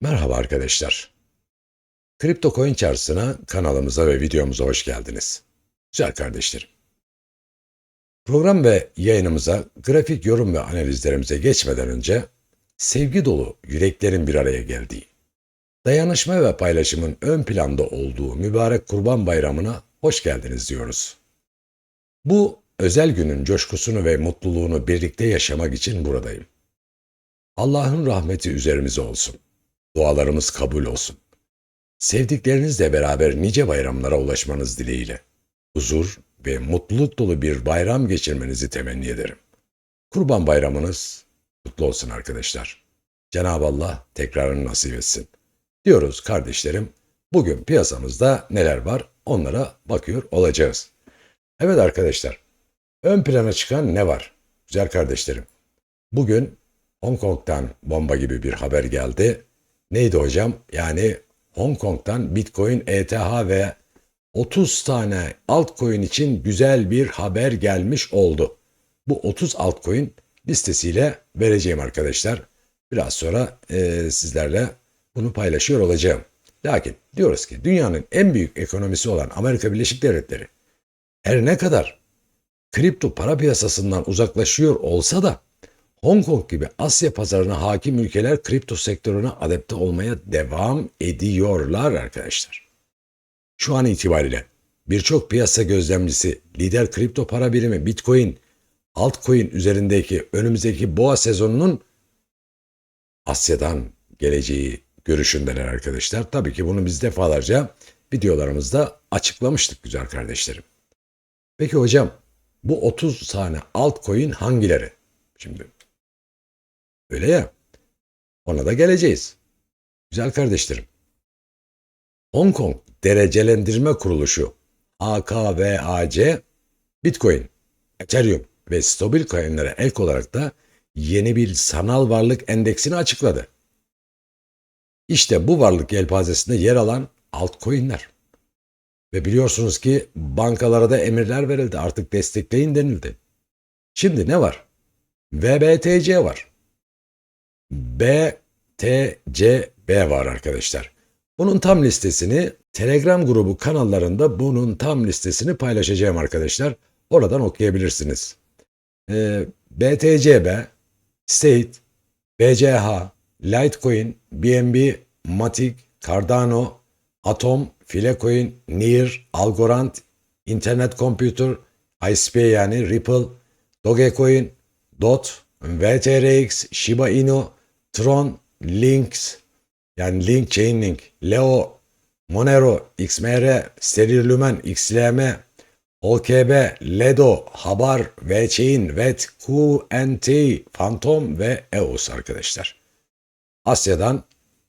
Merhaba arkadaşlar. Kripto Coin Çarşısı'na kanalımıza ve videomuza hoş geldiniz. Güzel kardeşlerim. Program ve yayınımıza grafik yorum ve analizlerimize geçmeden önce sevgi dolu yüreklerin bir araya geldiği, dayanışma ve paylaşımın ön planda olduğu mübarek Kurban Bayramı'na hoş geldiniz diyoruz. Bu özel günün coşkusunu ve mutluluğunu birlikte yaşamak için buradayım. Allah'ın rahmeti üzerimize olsun. Dualarımız kabul olsun. Sevdiklerinizle beraber nice bayramlara ulaşmanız dileğiyle. Huzur ve mutluluk dolu bir bayram geçirmenizi temenni ederim. Kurban bayramınız kutlu olsun arkadaşlar. Cenab-ı Allah tekrarını nasip etsin. Diyoruz kardeşlerim, bugün piyasamızda neler var onlara bakıyor olacağız. Evet arkadaşlar, ön plana çıkan ne var? Güzel kardeşlerim, bugün Hong Kong'dan bomba gibi bir haber geldi. Neydi hocam? Yani Hong Kong'dan Bitcoin, ETH ve 30 tane altcoin için güzel bir haber gelmiş oldu. Bu 30 altcoin listesiyle vereceğim arkadaşlar. Biraz sonra e, sizlerle bunu paylaşıyor olacağım. Lakin diyoruz ki dünyanın en büyük ekonomisi olan Amerika Birleşik Devletleri her ne kadar kripto para piyasasından uzaklaşıyor olsa da Hong Kong gibi Asya pazarına hakim ülkeler kripto sektörüne adapte olmaya devam ediyorlar arkadaşlar. Şu an itibariyle birçok piyasa gözlemcisi lider kripto para birimi Bitcoin, altcoin üzerindeki önümüzdeki boğa sezonunun Asya'dan geleceği görüşündeler arkadaşlar. Tabii ki bunu biz defalarca videolarımızda açıklamıştık güzel kardeşlerim. Peki hocam bu 30 tane altcoin hangileri? Şimdi öyle ya. Ona da geleceğiz. Güzel kardeşlerim. Hong Kong Derecelendirme Kuruluşu AKVAC Bitcoin, Ethereum ve stabil coinlere ek olarak da yeni bir sanal varlık endeksini açıkladı. İşte bu varlık yelpazesinde yer alan altcoin'ler. Ve biliyorsunuz ki bankalara da emirler verildi artık destekleyin denildi. Şimdi ne var? VBTC var. BTCB var arkadaşlar. Bunun tam listesini Telegram grubu kanallarında bunun tam listesini paylaşacağım arkadaşlar. Oradan okuyabilirsiniz. Ee, BTCB, State, BCH, Litecoin, BNB, Matic, Cardano, Atom, Filecoin, Near, Algorand, Internet Computer, ICP yani Ripple, Dogecoin, DOT, VTRX, Shiba Inu, Tron, Lynx, yani Link, Chainlink, Leo, Monero, XMR, Steril Lumen, XLM, OKB, Ledo, Habar, VChain, VET, QNT, Phantom ve EOS arkadaşlar. Asya'dan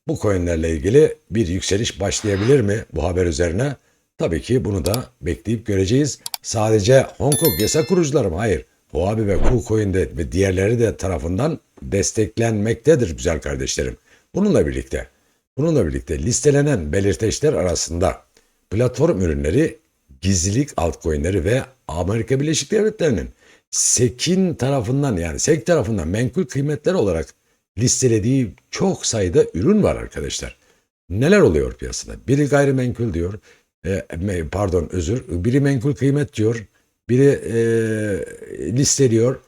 bu coinlerle ilgili bir yükseliş başlayabilir mi bu haber üzerine? Tabii ki bunu da bekleyip göreceğiz. Sadece Hong Kong yasa kurucuları mı? Hayır. Huobi ve KuCoin de ve diğerleri de tarafından desteklenmektedir güzel kardeşlerim. Bununla birlikte, bununla birlikte listelenen belirteçler arasında platform ürünleri, gizlilik altcoin'leri ve Amerika Birleşik Devletleri'nin SEC'in tarafından yani SEC tarafından menkul kıymetler olarak listelediği çok sayıda ürün var arkadaşlar. Neler oluyor piyasada? Biri gayrimenkul diyor, e, pardon özür, biri menkul kıymet diyor, biri e, listeliyor,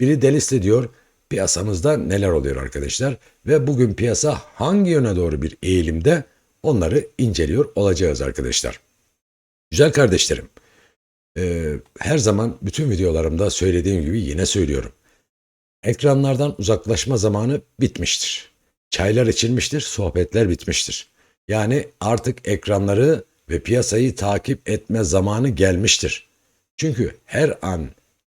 biri delisteliyor. Piyasamızda neler oluyor arkadaşlar? Ve bugün piyasa hangi yöne doğru bir eğilimde onları inceliyor olacağız arkadaşlar. Güzel kardeşlerim, e, her zaman bütün videolarımda söylediğim gibi yine söylüyorum. Ekranlardan uzaklaşma zamanı bitmiştir. Çaylar içilmiştir, sohbetler bitmiştir. Yani artık ekranları ve piyasayı takip etme zamanı gelmiştir. Çünkü her an,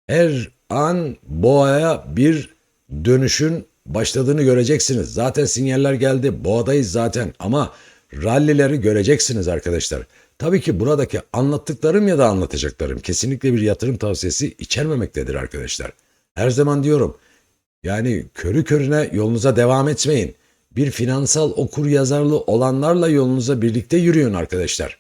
her an boğaya bir dönüşün başladığını göreceksiniz. Zaten sinyaller geldi, boğadayız zaten ama rallileri göreceksiniz arkadaşlar. Tabii ki buradaki anlattıklarım ya da anlatacaklarım kesinlikle bir yatırım tavsiyesi içermemektedir arkadaşlar. Her zaman diyorum yani körü körüne yolunuza devam etmeyin. Bir finansal okur yazarlı olanlarla yolunuza birlikte yürüyün arkadaşlar.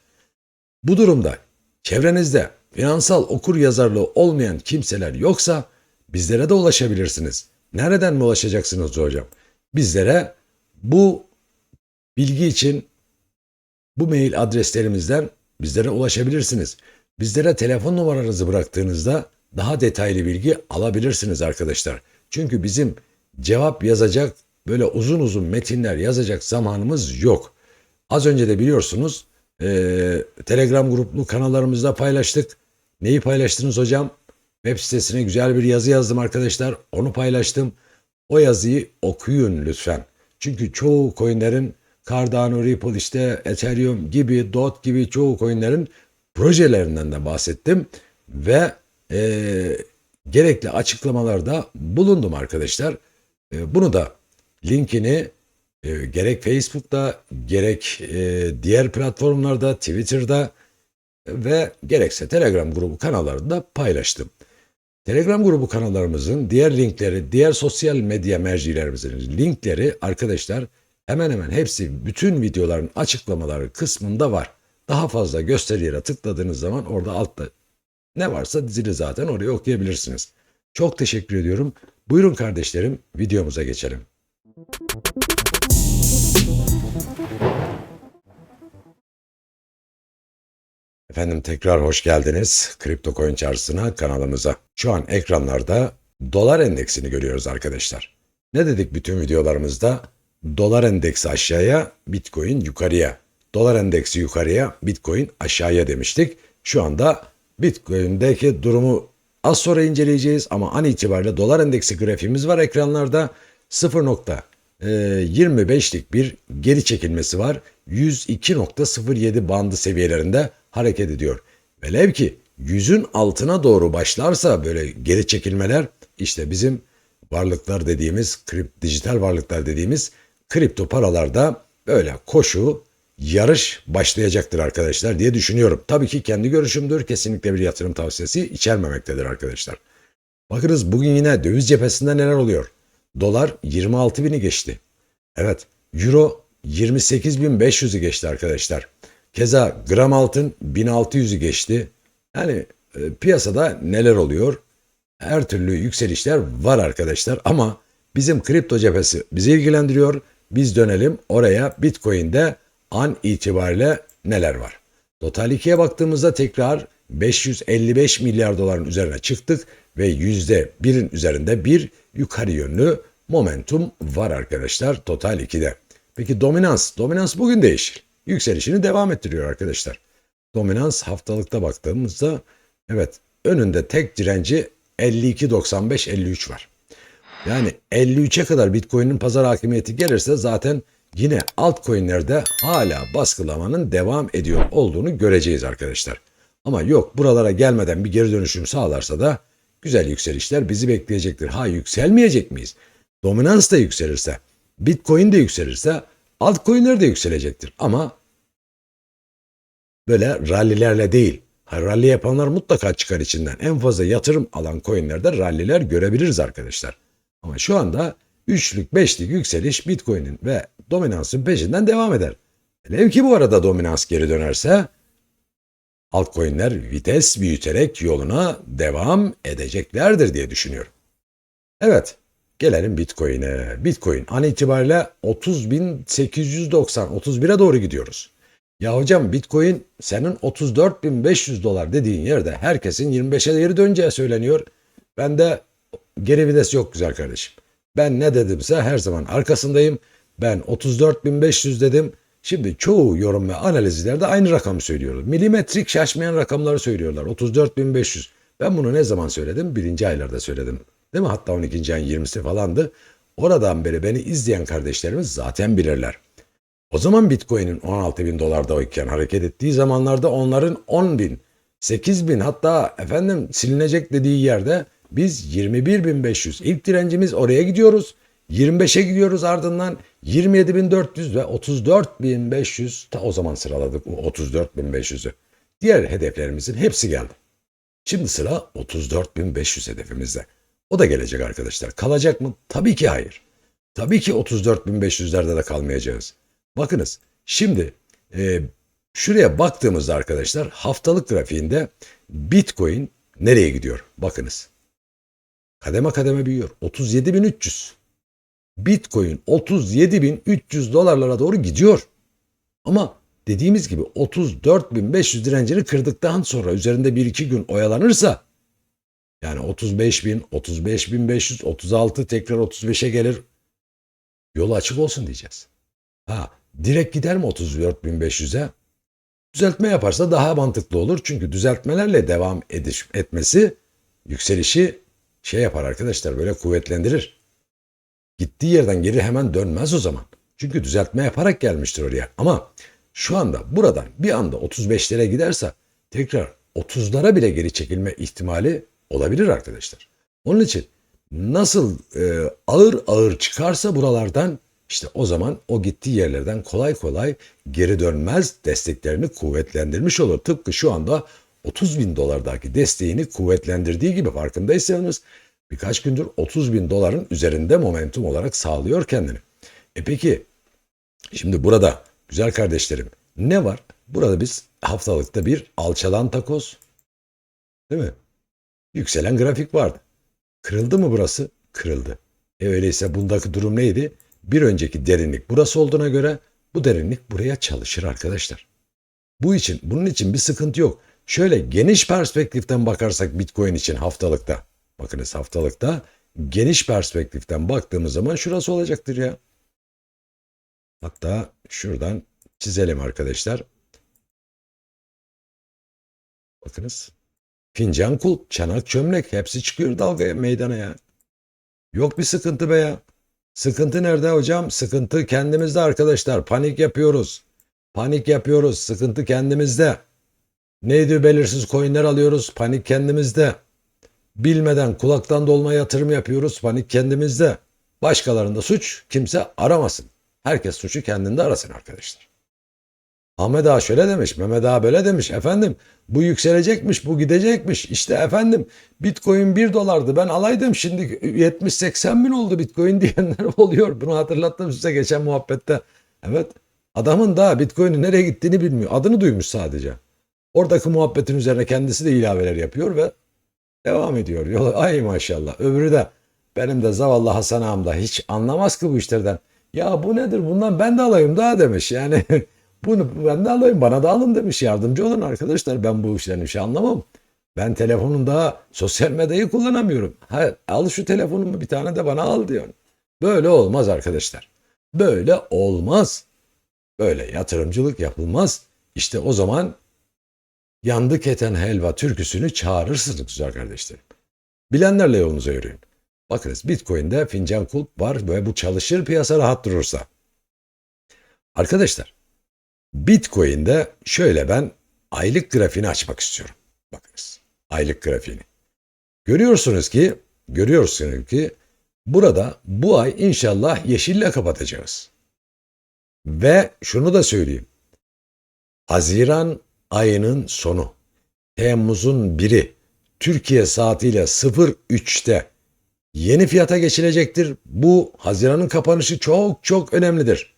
Bu durumda çevrenizde finansal okur yazarlığı olmayan kimseler yoksa bizlere de ulaşabilirsiniz. Nereden ulaşacaksınız hocam? Bizlere bu bilgi için bu mail adreslerimizden bizlere ulaşabilirsiniz. Bizlere telefon numaranızı bıraktığınızda daha detaylı bilgi alabilirsiniz arkadaşlar. Çünkü bizim cevap yazacak böyle uzun uzun metinler yazacak zamanımız yok. Az önce de biliyorsunuz eee, Telegram gruplu kanallarımızda paylaştık. Neyi paylaştınız hocam? Web sitesine güzel bir yazı yazdım arkadaşlar. Onu paylaştım. O yazıyı okuyun lütfen. Çünkü çoğu coinlerin Cardano, Ripple, işte Ethereum gibi, DOT gibi çoğu coinlerin projelerinden de bahsettim. Ve eee, gerekli açıklamalarda bulundum arkadaşlar. E, bunu da linkini e, gerek Facebook'ta gerek e, diğer platformlarda, Twitter'da ve gerekse Telegram grubu kanallarında paylaştım. Telegram grubu kanallarımızın diğer linkleri, diğer sosyal medya mercilerimizin linkleri arkadaşlar hemen hemen hepsi bütün videoların açıklamaları kısmında var. Daha fazla gösterilere tıkladığınız zaman orada altta ne varsa dizili zaten oraya okuyabilirsiniz. Çok teşekkür ediyorum. Buyurun kardeşlerim videomuza geçelim. Efendim tekrar hoş geldiniz Kripto Coin Çarşısı'na kanalımıza. Şu an ekranlarda dolar endeksini görüyoruz arkadaşlar. Ne dedik bütün videolarımızda? Dolar endeksi aşağıya, Bitcoin yukarıya. Dolar endeksi yukarıya, Bitcoin aşağıya demiştik. Şu anda Bitcoin'deki durumu az sonra inceleyeceğiz ama an itibariyle dolar endeksi grafiğimiz var ekranlarda. 0.25'lik bir geri çekilmesi var. 102.07 bandı seviyelerinde hareket ediyor. Velev ki 100'ün altına doğru başlarsa böyle geri çekilmeler işte bizim varlıklar dediğimiz, krip, dijital varlıklar dediğimiz kripto paralarda böyle koşu, yarış başlayacaktır arkadaşlar diye düşünüyorum. Tabii ki kendi görüşümdür. Kesinlikle bir yatırım tavsiyesi içermemektedir arkadaşlar. Bakınız bugün yine döviz cephesinde neler oluyor? Dolar 26 bini geçti. Evet, Euro 28.500'ü geçti arkadaşlar. Keza gram altın 1600'ü geçti. Yani e, piyasada neler oluyor? Her türlü yükselişler var arkadaşlar ama bizim kripto cephesi bizi ilgilendiriyor. Biz dönelim oraya Bitcoin'de an itibariyle neler var? Total 2'ye baktığımızda tekrar 555 milyar doların üzerine çıktık ve %1'in üzerinde bir yukarı yönlü momentum var arkadaşlar Total 2'de. Peki dominans? Dominans bugün değişir. Yükselişini devam ettiriyor arkadaşlar. Dominans haftalıkta baktığımızda evet önünde tek direnci 52.95-53 var. Yani 53'e kadar Bitcoin'in pazar hakimiyeti gelirse zaten yine altcoin'lerde hala baskılamanın devam ediyor olduğunu göreceğiz arkadaşlar. Ama yok buralara gelmeden bir geri dönüşüm sağlarsa da güzel yükselişler bizi bekleyecektir. Ha yükselmeyecek miyiz? Dominans da yükselirse, Bitcoin de yükselirse altcoin'ler de yükselecektir. Ama böyle rallilerle değil. Ha, rally yapanlar mutlaka çıkar içinden. En fazla yatırım alan coinlerde ralliler görebiliriz arkadaşlar. Ama şu anda 3'lük 5'lik yükseliş Bitcoin'in ve dominansın peşinden devam eder. Velev ki bu arada dominans geri dönerse altcoin'ler vites büyüterek yoluna devam edeceklerdir diye düşünüyorum. Evet, gelelim Bitcoin'e. Bitcoin an itibariyle 30.890, 31'e doğru gidiyoruz. Ya hocam Bitcoin senin 34.500 dolar dediğin yerde herkesin 25'e geri döneceği söyleniyor. Ben de geri vites yok güzel kardeşim. Ben ne dedimse her zaman arkasındayım. Ben 34.500 dedim. Şimdi çoğu yorum ve analizlerde aynı rakamı söylüyorlar. Milimetrik şaşmayan rakamları söylüyorlar. 34.500. Ben bunu ne zaman söyledim? Birinci aylarda söyledim. Değil mi? Hatta 12. ayın 20'si falandı. Oradan beri beni izleyen kardeşlerimiz zaten bilirler. O zaman Bitcoin'in 16 bin dolarda iken hareket ettiği zamanlarda onların 10 bin, 8 bin hatta efendim silinecek dediği yerde biz 21.500 ilk direncimiz oraya gidiyoruz. 25'e gidiyoruz ardından 27.400 ve 34.500 ta o zaman sıraladık o 34.500'ü. Diğer hedeflerimizin hepsi geldi. Şimdi sıra 34.500 hedefimizde. O da gelecek arkadaşlar. Kalacak mı? Tabii ki hayır. Tabii ki 34.500'lerde de kalmayacağız. Bakınız şimdi e, şuraya baktığımızda arkadaşlar haftalık grafiğinde Bitcoin nereye gidiyor? Bakınız. Kademe kademe büyüyor. 37.300. Bitcoin 37.300 dolarlara doğru gidiyor. Ama dediğimiz gibi 34.500 direncini kırdıktan sonra üzerinde 1-2 gün oyalanırsa yani 35.000, 35.500, 36 tekrar 35'e gelir. Yolu açık olsun diyeceğiz. Ha, direkt gider mi 34.500'e? Düzeltme yaparsa daha mantıklı olur. Çünkü düzeltmelerle devam ediş, etmesi yükselişi şey yapar arkadaşlar böyle kuvvetlendirir. Gittiği yerden geri hemen dönmez o zaman. Çünkü düzeltme yaparak gelmiştir oraya. Ama şu anda buradan bir anda 35'lere giderse tekrar 30'lara bile geri çekilme ihtimali olabilir arkadaşlar. Onun için nasıl e, ağır ağır çıkarsa buralardan işte o zaman o gittiği yerlerden kolay kolay geri dönmez desteklerini kuvvetlendirmiş olur. Tıpkı şu anda 30 bin dolardaki desteğini kuvvetlendirdiği gibi farkındaysanız birkaç gündür 30 bin doların üzerinde momentum olarak sağlıyor kendini. E peki şimdi burada güzel kardeşlerim ne var? Burada biz haftalıkta bir alçalan takoz değil mi? Yükselen grafik vardı. Kırıldı mı burası? Kırıldı. E öyleyse bundaki durum neydi? Bir önceki derinlik burası olduğuna göre bu derinlik buraya çalışır arkadaşlar. Bu için, bunun için bir sıkıntı yok. Şöyle geniş perspektiften bakarsak Bitcoin için haftalıkta, bakınız haftalıkta geniş perspektiften baktığımız zaman şurası olacaktır ya. Hatta şuradan çizelim arkadaşlar. Bakınız. Fincan kulp, çanak çömlek hepsi çıkıyor dalgaya meydana ya. Yok bir sıkıntı be ya. Sıkıntı nerede hocam? Sıkıntı kendimizde arkadaşlar. Panik yapıyoruz. Panik yapıyoruz. Sıkıntı kendimizde. Neydi belirsiz coinler alıyoruz. Panik kendimizde. Bilmeden kulaktan dolma yatırım yapıyoruz. Panik kendimizde. Başkalarında suç kimse aramasın. Herkes suçu kendinde arasın arkadaşlar. Ahmet Ağa şöyle demiş, Mehmet Ağa böyle demiş. Efendim bu yükselecekmiş, bu gidecekmiş. İşte efendim Bitcoin 1 dolardı ben alaydım şimdi 70-80 bin oldu Bitcoin diyenler oluyor. Bunu hatırlattım size geçen muhabbette. Evet adamın daha Bitcoin'in nereye gittiğini bilmiyor. Adını duymuş sadece. Oradaki muhabbetin üzerine kendisi de ilaveler yapıyor ve devam ediyor. Ay maşallah. Öbürü de benim de zavallı Hasan ağam da hiç anlamaz ki bu işlerden. Ya bu nedir bundan ben de alayım daha demiş. Yani bunu ben de alayım bana da alın demiş yardımcı olun arkadaşlar ben bu işlerin işi anlamam. Ben telefonunda sosyal medyayı kullanamıyorum. Ha, al şu telefonumu bir tane de bana al diyor. Böyle olmaz arkadaşlar. Böyle olmaz. Böyle yatırımcılık yapılmaz. İşte o zaman yandı keten helva türküsünü çağırırsınız güzel kardeşlerim. Bilenlerle yolunuza yürüyün. Bakınız Bitcoin'de fincan kulp var ve bu çalışır piyasa rahat durursa. Arkadaşlar Bitcoin'de şöyle ben aylık grafiğini açmak istiyorum. Bakınız aylık grafiğini. Görüyorsunuz ki görüyorsunuz ki burada bu ay inşallah yeşille kapatacağız. Ve şunu da söyleyeyim. Haziran ayının sonu Temmuz'un biri Türkiye saatiyle 03'te yeni fiyata geçilecektir. Bu Haziran'ın kapanışı çok çok önemlidir.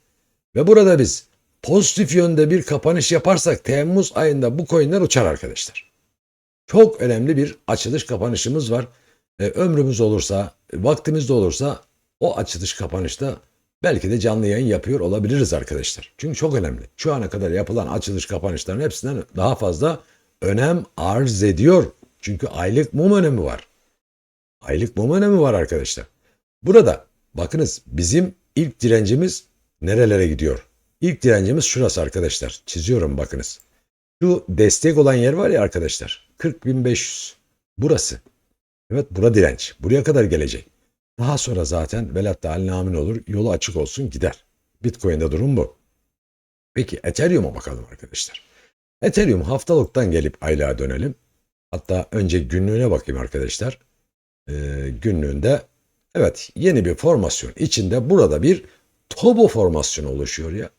Ve burada biz pozitif yönde bir kapanış yaparsak Temmuz ayında bu coinler uçar arkadaşlar. Çok önemli bir açılış kapanışımız var. E, ömrümüz olursa, vaktimiz de olursa o açılış kapanışta belki de canlı yayın yapıyor olabiliriz arkadaşlar. Çünkü çok önemli. Şu ana kadar yapılan açılış kapanışların hepsinden daha fazla önem arz ediyor. Çünkü aylık mum önemi var. Aylık mum önemi var arkadaşlar. Burada bakınız bizim ilk direncimiz nerelere gidiyor? İlk direncimiz şurası arkadaşlar. Çiziyorum bakınız. Şu destek olan yer var ya arkadaşlar. 40.500. Burası. Evet bura direnç. Buraya kadar gelecek. Daha sonra zaten velat da namin olur. Yolu açık olsun gider. Bitcoin'de durum bu. Peki Ethereum'a bakalım arkadaşlar. Ethereum haftalıktan gelip aylığa dönelim. Hatta önce günlüğüne bakayım arkadaşlar. Ee, günlüğünde evet yeni bir formasyon içinde burada bir Tobo formasyonu oluşuyor ya.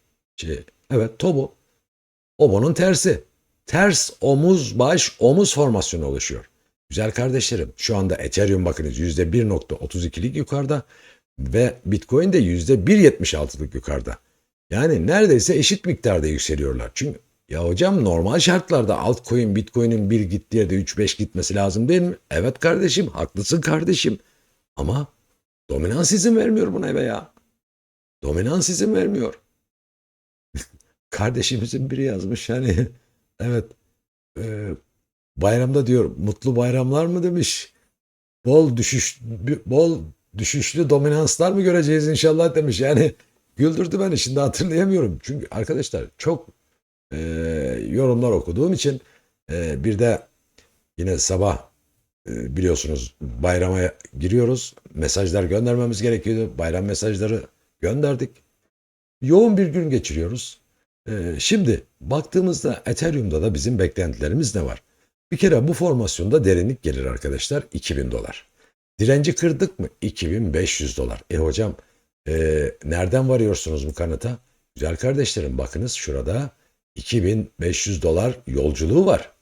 Şey, evet Tobo. Obo'nun tersi. Ters omuz baş omuz formasyonu oluşuyor. Güzel kardeşlerim şu anda Ethereum bakınız %1.32'lik yukarıda ve Bitcoin de %1.76'lık yukarıda. Yani neredeyse eşit miktarda yükseliyorlar. Çünkü ya hocam normal şartlarda altcoin Bitcoin'in bir gittiği yerde 3-5 gitmesi lazım değil mi? Evet kardeşim haklısın kardeşim. Ama Dominans izin vermiyor buna be ya. Dominans izin vermiyor. Kardeşimizin biri yazmış yani evet e, bayramda diyor mutlu bayramlar mı demiş. Bol düşüş bol düşüşlü dominanslar mı göreceğiz inşallah demiş. Yani güldürdü beni şimdi hatırlayamıyorum. Çünkü arkadaşlar çok e, yorumlar okuduğum için e, bir de yine sabah e, biliyorsunuz bayrama giriyoruz. Mesajlar göndermemiz gerekiyordu. Bayram mesajları gönderdik. Yoğun bir gün geçiriyoruz. E, şimdi baktığımızda Ethereum'da da bizim beklentilerimiz ne var? Bir kere bu formasyonda derinlik gelir arkadaşlar 2000 dolar. Direnci kırdık mı 2500 dolar. E hocam e, nereden varıyorsunuz bu kanıta? Güzel kardeşlerim bakınız şurada 2500 dolar yolculuğu var.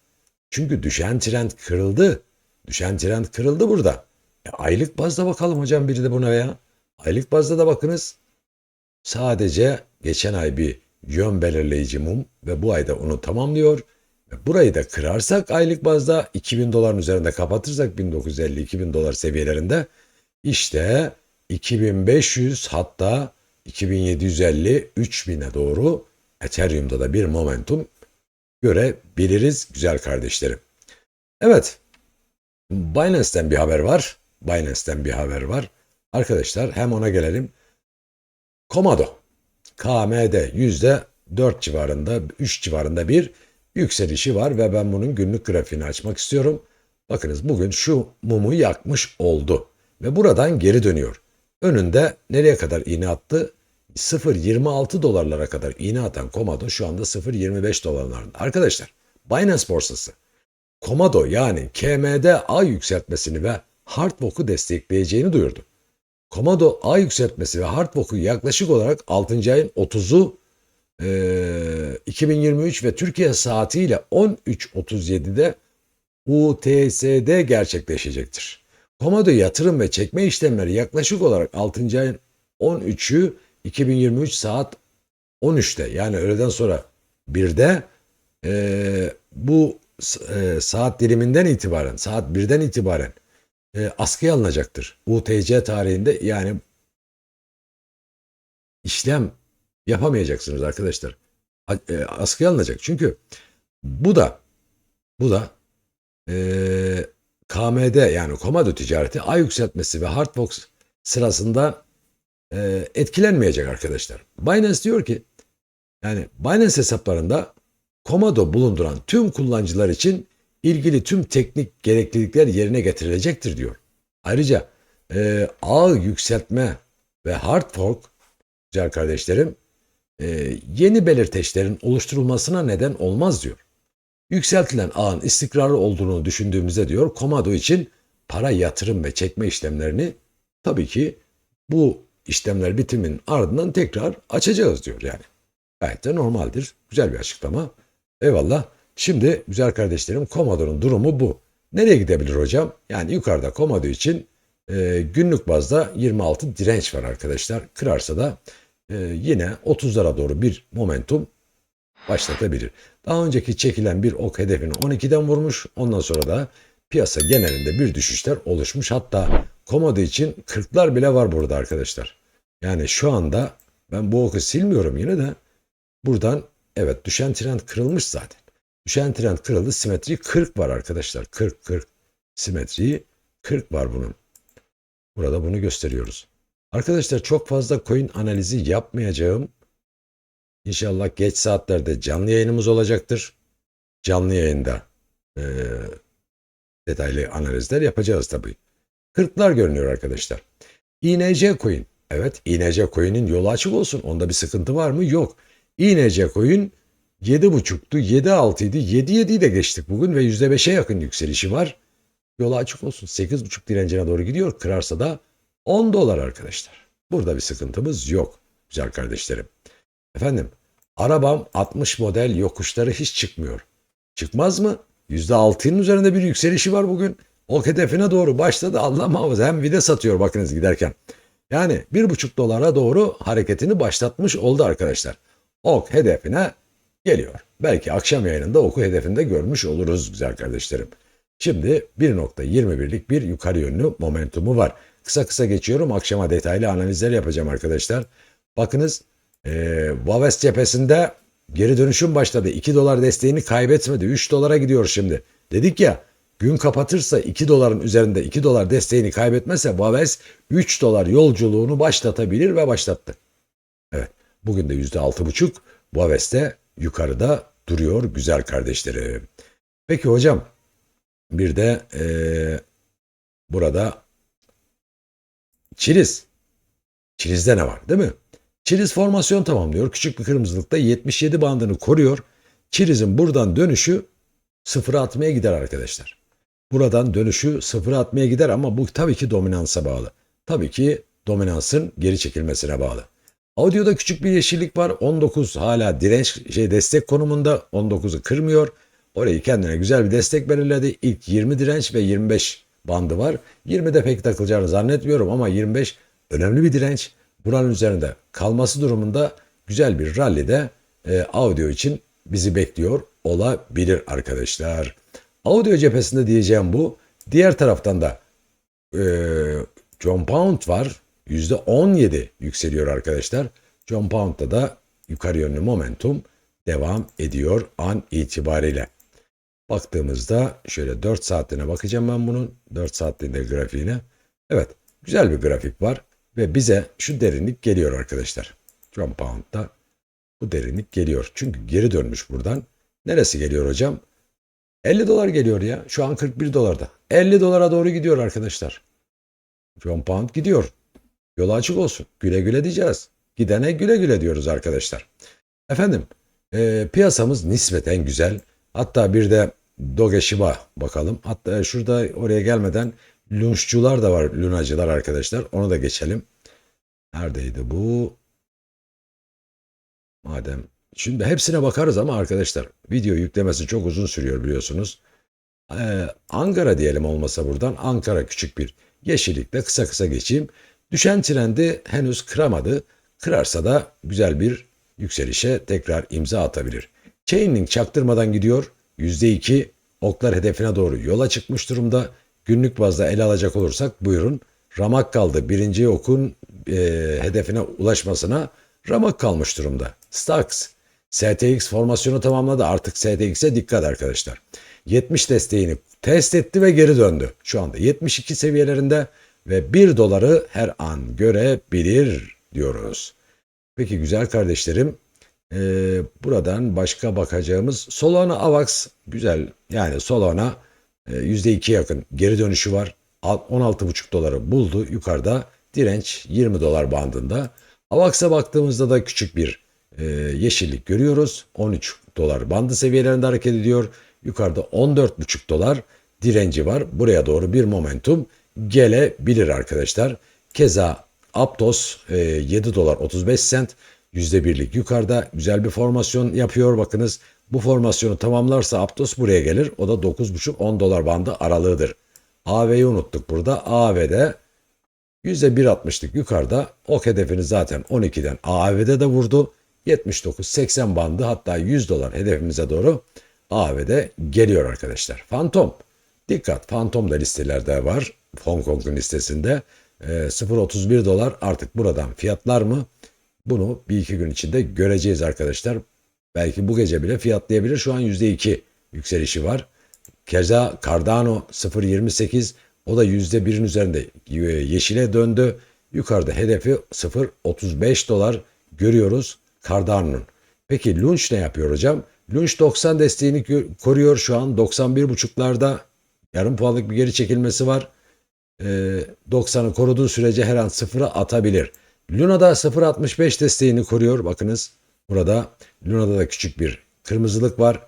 Çünkü düşen trend kırıldı. Düşen trend kırıldı burada. E, aylık bazda bakalım hocam biri de buna ya. Aylık bazda da bakınız. Sadece geçen ay bir yön belirleyici mum ve bu ayda onu tamamlıyor. Burayı da kırarsak aylık bazda 2000 doların üzerinde kapatırsak 1950-2000 dolar seviyelerinde işte 2500 hatta 2750 3000'e doğru Ethereum'da da bir momentum görebiliriz güzel kardeşlerim. Evet. Binance'ten bir haber var. Binance'ten bir haber var. Arkadaşlar hem ona gelelim. Komado. KMD %4 civarında, 3 civarında bir yükselişi var ve ben bunun günlük grafiğini açmak istiyorum. Bakınız bugün şu mumu yakmış oldu ve buradan geri dönüyor. Önünde nereye kadar iğne attı? 0.26 dolarlara kadar iğne atan Komado şu anda 0.25 dolarlarında. Arkadaşlar Binance borsası Komado yani KMD A yükseltmesini ve Hardfork'u destekleyeceğini duyurdu. Komado A yükseltmesi ve Hardfork'u yaklaşık olarak 6. ayın 30'u e, 2023 ve Türkiye saatiyle 13.37'de UTSD gerçekleşecektir. Komado yatırım ve çekme işlemleri yaklaşık olarak 6. ayın 13'ü 2023 saat 13'te yani öğleden sonra 1'de e, bu e, saat diliminden itibaren saat 1'den itibaren e, askıya alınacaktır. UTC tarihinde yani işlem yapamayacaksınız arkadaşlar. E, askıya alınacak. Çünkü bu da bu da e, KMD yani komando ticareti ay yükseltmesi ve Hardbox sırasında e, etkilenmeyecek arkadaşlar. Binance diyor ki yani Binance hesaplarında Komado bulunduran tüm kullanıcılar için ilgili tüm teknik gereklilikler yerine getirilecektir diyor. Ayrıca e, ağ yükseltme ve hard fork güzel kardeşlerim e, yeni belirteçlerin oluşturulmasına neden olmaz diyor. Yükseltilen ağın istikrarlı olduğunu düşündüğümüzde diyor Komado için para yatırım ve çekme işlemlerini tabii ki bu işlemler bitimin ardından tekrar açacağız diyor yani. Gayet de normaldir. Güzel bir açıklama. Eyvallah. Şimdi güzel kardeşlerim Komodo'nun durumu bu. Nereye gidebilir hocam? Yani yukarıda Komodo için e, günlük bazda 26 direnç var arkadaşlar. Kırarsa da e, yine 30'lara doğru bir momentum başlatabilir. Daha önceki çekilen bir ok hedefini 12'den vurmuş. Ondan sonra da piyasa genelinde bir düşüşler oluşmuş. Hatta Komodo için 40'lar bile var burada arkadaşlar. Yani şu anda ben bu oku silmiyorum yine de buradan evet düşen trend kırılmış zaten. Düşen trend kırıldı. Simetri 40 var arkadaşlar. 40 40 simetriyi 40 var bunun. Burada bunu gösteriyoruz. Arkadaşlar çok fazla coin analizi yapmayacağım. İnşallah geç saatlerde canlı yayınımız olacaktır. Canlı yayında e, detaylı analizler yapacağız tabii. Kırklar görünüyor arkadaşlar. INC coin. Evet INC coin'in yolu açık olsun. Onda bir sıkıntı var mı? Yok. INC coin 7.5'tu, 7.6 idi, 7.7'yi de geçtik bugün ve %5'e yakın yükselişi var. Yolu açık olsun. 8.5 direncine doğru gidiyor. Kırarsa da 10 dolar arkadaşlar. Burada bir sıkıntımız yok güzel kardeşlerim. Efendim arabam 60 model yokuşları hiç çıkmıyor. Çıkmaz mı? %6'nın üzerinde bir yükselişi var bugün. O hedefine doğru başladı. Allah muhafaza hem vide satıyor bakınız giderken. Yani 1,5 dolara doğru hareketini başlatmış oldu arkadaşlar. Ok hedefine geliyor. Belki akşam yayınında oku hedefinde görmüş oluruz güzel kardeşlerim. Şimdi 1.21'lik bir yukarı yönlü momentumu var. kısa kısa geçiyorum. Akşama detaylı analizler yapacağım arkadaşlar. Bakınız e, Vaves cephesinde geri dönüşüm başladı. 2 dolar desteğini kaybetmedi. 3 dolara gidiyor şimdi. Dedik ya gün kapatırsa 2 doların üzerinde 2 dolar desteğini kaybetmezse Vaves 3 dolar yolculuğunu başlatabilir ve başlattı. Evet bugün de %6,5 Vaves'te yukarıda duruyor güzel kardeşlerim. Peki hocam bir de eee, burada Çiliz. Çiliz'de ne var değil mi? Çiliz formasyon tamamlıyor. Küçük bir kırmızılıkta 77 bandını koruyor. Çiliz'in buradan dönüşü sıfıra atmaya gider arkadaşlar. Buradan dönüşü sıfıra atmaya gider ama bu tabii ki dominansa bağlı. Tabii ki dominansın geri çekilmesine bağlı. Audio'da küçük bir yeşillik var. 19 hala direnç şey destek konumunda. 19'u kırmıyor. Orayı kendine güzel bir destek belirledi. İlk 20 direnç ve 25 bandı var. 20'de pek takılacağını zannetmiyorum ama 25 önemli bir direnç. Buranın üzerinde kalması durumunda güzel bir rallide e, audio için bizi bekliyor olabilir arkadaşlar. Audio cephesinde diyeceğim bu. Diğer taraftan da e, John Pound var. %17 yükseliyor arkadaşlar. John Pound'da da yukarı yönlü momentum devam ediyor an itibariyle. Baktığımızda şöyle 4 saatliğine bakacağım ben bunun. 4 saatliğinde grafiğine. Evet güzel bir grafik var ve bize şu derinlik geliyor arkadaşlar. John Pound'da bu derinlik geliyor. Çünkü geri dönmüş buradan. Neresi geliyor hocam? 50 dolar geliyor ya. Şu an 41 dolarda. 50 dolara doğru gidiyor arkadaşlar. John Pound gidiyor. Yolu açık olsun. Güle güle diyeceğiz. Gidene güle güle diyoruz arkadaşlar. Efendim e, piyasamız nispeten güzel. Hatta bir de Doge Shiba bakalım. Hatta şurada oraya gelmeden lunchçular da var. Lunacılar arkadaşlar. Onu da geçelim. Neredeydi bu? Madem şimdi hepsine bakarız ama arkadaşlar video yüklemesi çok uzun sürüyor biliyorsunuz. Ee, Ankara diyelim olmasa buradan Ankara küçük bir yeşillikle kısa kısa geçeyim. Düşen trendi henüz kıramadı. Kırarsa da güzel bir yükselişe tekrar imza atabilir. Chainlink çaktırmadan gidiyor. %2 oklar hedefine doğru yola çıkmış durumda. Günlük bazda ele alacak olursak buyurun. Ramak kaldı. Birinci okun e, hedefine ulaşmasına ramak kalmış durumda. Stax. STX formasyonu tamamladı. Artık STX'e dikkat arkadaşlar. 70 desteğini test etti ve geri döndü. Şu anda 72 seviyelerinde ve 1 doları her an görebilir diyoruz. Peki güzel kardeşlerim e, buradan başka bakacağımız Solana Avax güzel yani Solana e, %2 yakın geri dönüşü var. 16,5 doları buldu yukarıda direnç 20 dolar bandında. Avax'a baktığımızda da küçük bir e, yeşillik görüyoruz. 13 dolar bandı seviyelerinde hareket ediyor. Yukarıda 14,5 dolar direnci var. Buraya doğru bir momentum gelebilir arkadaşlar. Keza Aptos e, 7 dolar 35 sent %1'lik yukarıda güzel bir formasyon yapıyor. Bakınız bu formasyonu tamamlarsa Aptos buraya gelir. O da 9,5-10 dolar bandı aralığıdır. AV'yi unuttuk burada. AV'de %1.60'lık yukarıda ok hedefini zaten 12'den AV'de de vurdu. 79-80 bandı hatta 100 dolar hedefimize doğru AV'de geliyor arkadaşlar. Fantom. Dikkat Fantom da listelerde var. Hong Kong'un listesinde. E, 0.31 dolar artık buradan fiyatlar mı? Bunu bir iki gün içinde göreceğiz arkadaşlar. Belki bu gece bile fiyatlayabilir. Şu an %2 yükselişi var. Keza Cardano 0.28 o da %1'in üzerinde yeşile döndü. Yukarıda hedefi 0.35 dolar görüyoruz Cardano'nun. Peki Lunch ne yapıyor hocam? Lunch 90 desteğini koruyor şu an 91.5'larda yarım puanlık bir geri çekilmesi var. Ee, 90'ı koruduğu sürece her an sıfıra atabilir. Luna'da 0.65 desteğini koruyor. Bakınız burada Luna'da da küçük bir kırmızılık var.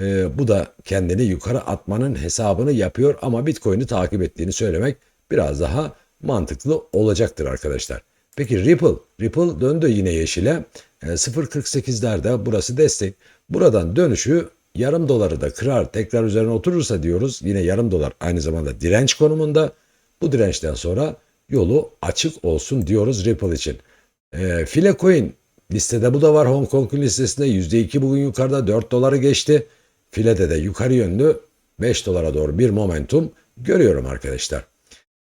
Ee, bu da kendini yukarı atmanın hesabını yapıyor ama Bitcoin'i takip ettiğini söylemek biraz daha mantıklı olacaktır arkadaşlar. Peki Ripple, Ripple döndü yine yeşile. E, 0.48'lerde burası destek. Buradan dönüşü yarım doları da kırar tekrar üzerine oturursa diyoruz. Yine yarım dolar aynı zamanda direnç konumunda. Bu dirençten sonra yolu açık olsun diyoruz Ripple için. E, Filecoin listede bu da var Hong Kong'un listesinde %2 bugün yukarıda 4 doları geçti. File'de de yukarı yönlü 5 dolara doğru bir momentum görüyorum arkadaşlar.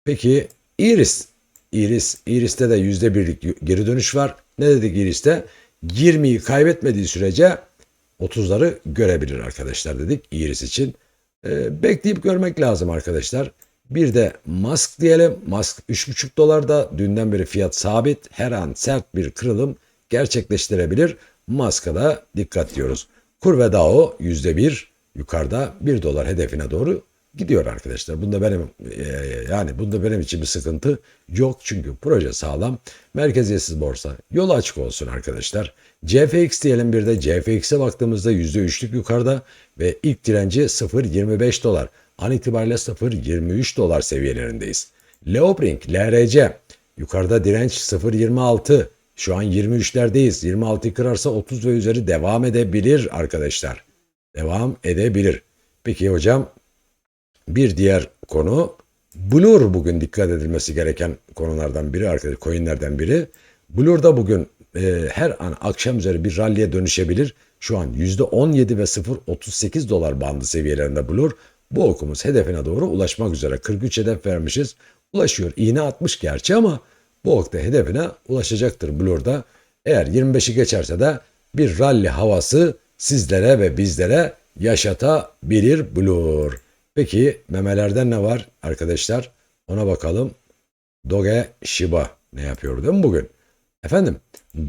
Peki Iris Iris. Iris'te de %1'lik geri dönüş var. Ne dedik Iris'te? 20'yi kaybetmediği sürece 30'ları görebilir arkadaşlar dedik Iris için. Ee, bekleyip görmek lazım arkadaşlar. Bir de Musk diyelim. Musk 3,5 dolarda dünden beri fiyat sabit. Her an sert bir kırılım gerçekleştirebilir. Musk'a da dikkat diyoruz. Kur ve DAO %1 yukarıda 1 dolar hedefine doğru gidiyor arkadaşlar. Bunda benim e, yani bunda benim için bir sıkıntı yok çünkü proje sağlam. Merkeziyetsiz borsa yolu açık olsun arkadaşlar. CFX diyelim bir de CFX'e baktığımızda %3'lük yukarıda ve ilk direnci 0.25 dolar. An itibariyle 0.23 dolar seviyelerindeyiz. Leopring, LRC yukarıda direnç 0.26 şu an 23'lerdeyiz. 26'yı kırarsa 30 ve üzeri devam edebilir arkadaşlar. Devam edebilir. Peki hocam bir diğer konu Blur bugün dikkat edilmesi gereken konulardan biri arkadaşlar coinlerden biri. Blur da bugün e, her an akşam üzeri bir ralliye dönüşebilir. Şu an %17 ve 0.38 dolar bandı seviyelerinde Blur. Bu okumuz hedefine doğru ulaşmak üzere. 43 hedef vermişiz. Ulaşıyor. İğne atmış gerçi ama bu okta hedefine ulaşacaktır Blur'da. Eğer 25'i geçerse de bir rally havası sizlere ve bizlere yaşatabilir Blur. Peki memelerden ne var arkadaşlar? Ona bakalım. Doge Shiba ne yapıyor değil mi bugün? Efendim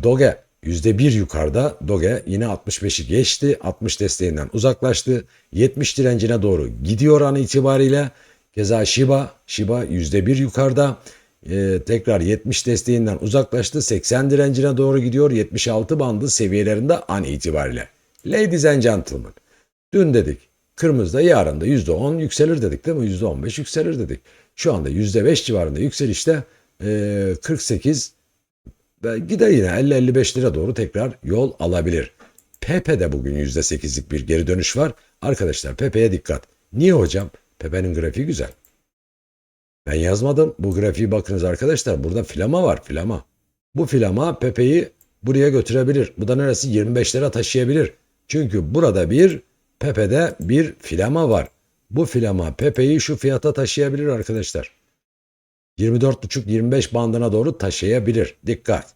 Doge %1 yukarıda Doge yine 65'i geçti. 60 desteğinden uzaklaştı. 70 direncine doğru gidiyor an itibariyle. Keza Shiba, Shiba %1 yukarıda. Ee, tekrar 70 desteğinden uzaklaştı. 80 direncine doğru gidiyor. 76 bandı seviyelerinde an itibariyle. Ladies and gentlemen. Dün dedik kırmızıda yarın da %10 yükselir dedik değil mi? %15 yükselir dedik. Şu anda %5 civarında yükselişte e, 48 gider yine 50-55 lira doğru tekrar yol alabilir. Pepe'de bugün %8'lik bir geri dönüş var. Arkadaşlar Pepe'ye dikkat. Niye hocam? Pepe'nin grafiği güzel. Ben yazmadım. Bu grafiği bakınız arkadaşlar. Burada filama var. Filama. Bu filama Pepe'yi buraya götürebilir. Bu da neresi? 25 lira taşıyabilir. Çünkü burada bir Pepe'de bir filama var. Bu filama Pepe'yi şu fiyata taşıyabilir arkadaşlar. 24,5-25 bandına doğru taşıyabilir. Dikkat.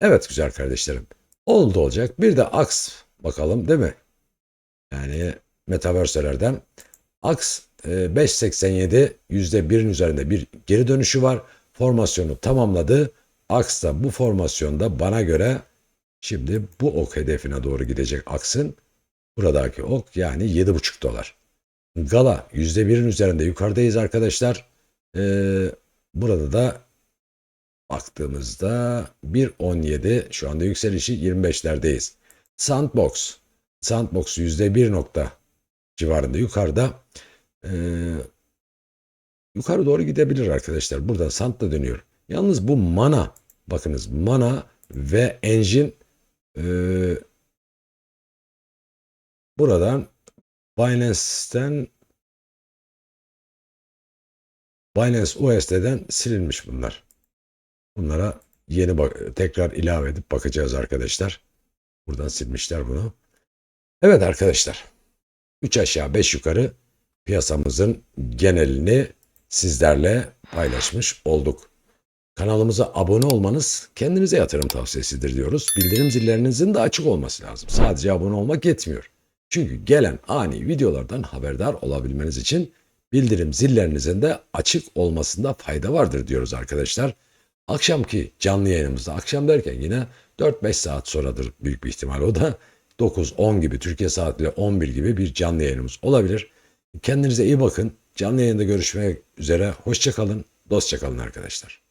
Evet güzel kardeşlerim. Oldu olacak. Bir de AX bakalım değil mi? Yani metaverselerden. AX 5.87 %1'in üzerinde bir geri dönüşü var. Formasyonu tamamladı. AX da bu formasyonda bana göre şimdi bu ok hedefine doğru gidecek AX'ın. Buradaki ok yani 7,5 dolar. Gala %1'in üzerinde yukarıdayız arkadaşlar. Ee, burada da baktığımızda 1.17 şu anda yükselişi 25'lerdeyiz. Sandbox. Sandbox %1 nokta civarında yukarıda. Ee, yukarı doğru gidebilir arkadaşlar. Burada Sand da dönüyor. Yalnız bu mana bakınız mana ve engine e, buradan Binance'ten Binance USD'den silinmiş bunlar. Bunlara yeni tekrar ilave edip bakacağız arkadaşlar. Buradan silmişler bunu. Evet arkadaşlar. 3 aşağı 5 yukarı piyasamızın genelini sizlerle paylaşmış olduk. Kanalımıza abone olmanız kendinize yatırım tavsiyesidir diyoruz. Bildirim zillerinizin de açık olması lazım. Sadece abone olmak yetmiyor. Çünkü gelen ani videolardan haberdar olabilmeniz için bildirim zillerinizin de açık olmasında fayda vardır diyoruz arkadaşlar. Akşamki canlı yayınımızda, akşam derken yine 4-5 saat sonradır büyük bir ihtimal o da 9-10 gibi Türkiye saatiyle 11 gibi bir canlı yayınımız olabilir. Kendinize iyi bakın. Canlı yayında görüşmek üzere. Hoşçakalın, dostça kalın arkadaşlar.